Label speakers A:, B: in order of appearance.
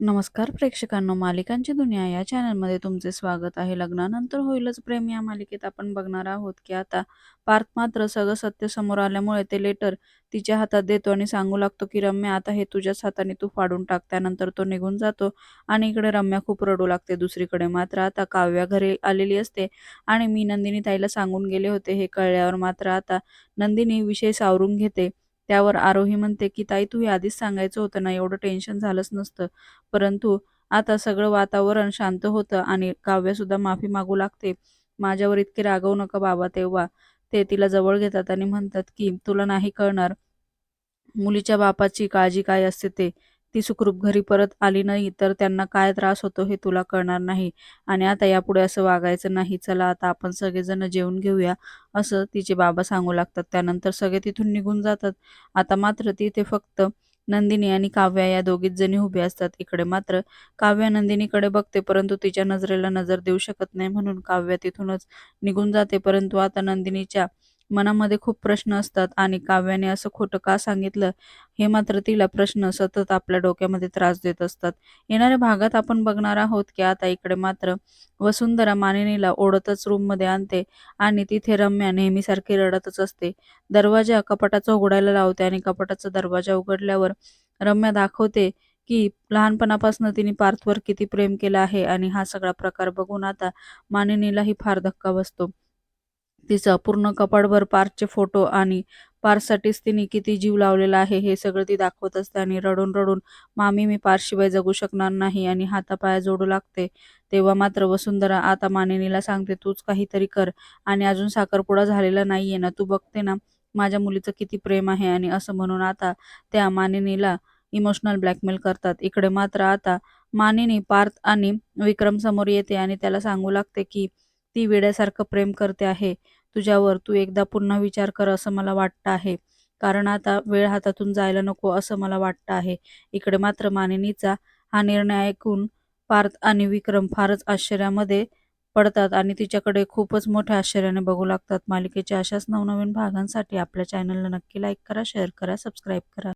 A: नमस्कार प्रेक्षकांनो, मालिकांची दुनिया या चॅनलमध्ये तुमचे स्वागत आहे. लग्नानंतर होईलच प्रेम या मालिकेत आपण बघणार आहोत की आता पार्थ मात्र सगळं सत्य समोर आल्यामुळे ते लेटर तिच्या हातात देतो आणि सांगू लागतो की रम्या आता हे तुझ्याच हाताने तू फाडून टाक. त्यानंतर तो निघून जातो आणि इकडे रम्या खूप रडू लागते. दुसरीकडे मात्र आता काव्या घरी आलेली असते आणि मी नंदिनी ताईला सांगून गेले होते हे कळल्यावर मात्र आता नंदिनी विषय सावरून घेते. त्यावर आरोही म्हणते की ताई तू हे आधीच सांगायचं होतं ना, एवढं टेन्शन झालंच नसतं. परंतु आता सगळं वातावरण शांत होतं आणि काव्यसुद्धा माफी मागू लागते. माझ्यावर इतके रागवू नका बाबा. तेव्हा ते तिला जवळ घेतात आणि म्हणतात की तुला नाही कळणार मुलीच्या बापाची काळजी काय असते ते. ती सुखरूप घरी परत आली नाही तर त्यांना काय त्रास होतो हे तुला कळणार नाही आणि आता यापुढे असं वागायचं नाही. चला आता आपण सगळेजण जेवून घेऊया, असं तिचे बाबा सांगू लागतात. त्यानंतर सगळे तिथून निघून जातात. आता मात्र तिथे फक्त नंदिनी आणि काव्या या दोघीच जणी उभ्या असतात. इकडे मात्र काव्या नंदिनीकडे बघते परंतु तिच्या नजरेला नजर देऊ शकत नाही म्हणून काव्या तिथूनच निघून जाते. परंतु आता नंदिनीच्या मनामध्ये खूप प्रश्न असतात आणि काव्याने असं खोटं का सांगितलं हे मात्र तिला प्रश्न सतत आपल्या डोक्यामध्ये त्रास देत असतात. येणाऱ्या भागात आपण बघणार आहोत की आता इकडे मात्र वसुंधरा मानिनीला ओढतच रूममध्ये आणते आणि तिथे रम्या नेहमीसारखी रडतच असते. दरवाजा कपाटाचा उघडायला लावते आणि कपाटाचा दरवाजा उघडल्यावर रम्या दाखवते की लहानपणापासून तिने पार्थवर किती प्रेम केलं आहे आणि हा सगळा प्रकार बघून आता मानिनीलाही फार धक्का बसतो. तिचा पूर्ण कपाटभर पार्थचे फोटो आणि पार्थसाठीच तिने किती जीव लावलेला आहे हे सगळं ती दाखवत असते आणि रडून रडून मामी मी पारशिवाय जगू शकणार नाही आणि हातापाया जोडू लागते. तेव्हा मात्र वसुंधरा आता मानिनीला सांगते तूच काहीतरी कर आणि अजून साखरपुडा झालेला नाहीये ना, तू बघते ना माझ्या मुलीचं किती प्रेम आहे आणि असं म्हणून आता त्या मानिनीला इमोशनल ब्लॅकमेल करतात. इकडे मात्र आता मानिनी पार्थ आणि विक्रम समोर येते आणि त्याला सांगू लागते की ती वेड्यासारखं प्रेम करते आहे तुझ्यावर. तू एकदा पुन्हा विचार कर असं मला वाटतं आहे. कारण आता वेळ हातातून जायला नको असं मला वाटतं आहे. इकडे मात्र मानिनीचा हा निर्णय ऐकून पार्थ आणि विक्रम फारच आश्चर्यामध्ये पडतात आणि तिच्याकडे खूपच मोठ्या आश्चर्याने बघू लागतात. मालिकेच्या अशाच नवनवीन भागांसाठी आपल्या चॅनलला नक्की लाईक करा, शेअर करा, सबस्क्राईब करा.